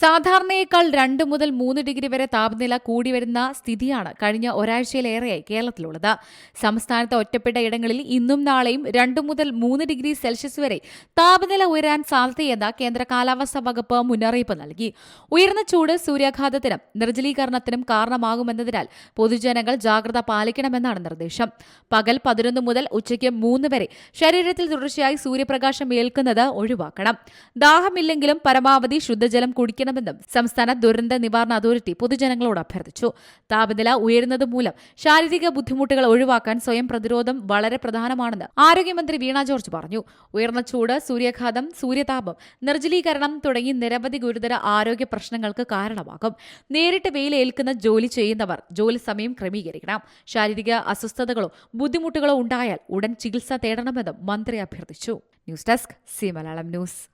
സാധാരണയേക്കാൾ രണ്ട് മുതൽ മൂന്ന് ഡിഗ്രി വരെ താപനില കൂടി വരുന്ന സ്ഥിതിയാണ് കഴിഞ്ഞ ഒരാഴ്ചയിലേറെയായി കേരളത്തിലുള്ളത്. സംസ്ഥാനത്ത് ഒറ്റപ്പെട്ട ഇടങ്ങളിൽ ഇന്നും നാളെയും രണ്ട് മുതൽ മൂന്ന് ഡിഗ്രി സെൽഷ്യസ് വരെ താപനില ഉയരാൻ സാധ്യതയെന്ന് കേന്ദ്ര കാലാവസ്ഥാ വകുപ്പ് മുന്നറിയിപ്പ് നൽകി. ഉയർന്ന ചൂട് സൂര്യാഘാതത്തിനും നിർജലീകരണത്തിനും കാരണമാകുമെന്നതിനാൽ പൊതുജനങ്ങൾ ജാഗ്രത പാലിക്കണമെന്നാണ് നിർദ്ദേശം. പകൽ പതിനൊന്ന് മുതൽ ഉച്ചയ്ക്ക് മൂന്ന് വരെ ശരീരത്തിൽ തുടർച്ചയായി സൂര്യപ്രകാശം ഏൽക്കുന്നത് ഒഴിവാക്കണം. ദാഹമില്ലെങ്കിലും പരമാവധി ശുദ്ധജലം കുടിക്കണമെന്നും സംസ്ഥാന ദുരന്ത നിവാരണ അതോറിറ്റി പൊതുജനങ്ങളോട് അഭ്യർത്ഥിച്ചു. താപനില ഉയരുന്നത് മൂലം ശാരീരിക ബുദ്ധിമുട്ടുകൾ ഒഴിവാക്കാൻ സ്വയം പ്രതിരോധം വളരെ പ്രധാനമാണെന്ന് ആരോഗ്യമന്ത്രി വീണ ജോർജ് പറഞ്ഞു. ഉയർന്ന ചൂട് സൂര്യാഘാതം സൂര്യതാപം നിർജലീകരണം തുടങ്ങി നിരവധി ഗുരുതര ആരോഗ്യ പ്രശ്നങ്ങൾക്ക് കാരണമാകും. നേരിട്ട് വെയിലേൽക്കുന്ന ജോലി ചെയ്യുന്നവർ ജോലി സമയം ക്രമീകരിക്കണം. ശാരീരിക അസ്വസ്ഥതകളോ ബുദ്ധിമുട്ടുകളോ ഉണ്ടായാൽ ഉടൻ ചികിത്സ തേടണമെന്നും മന്ത്രി അഭ്യർത്ഥിച്ചു. News desk C Malayalam news.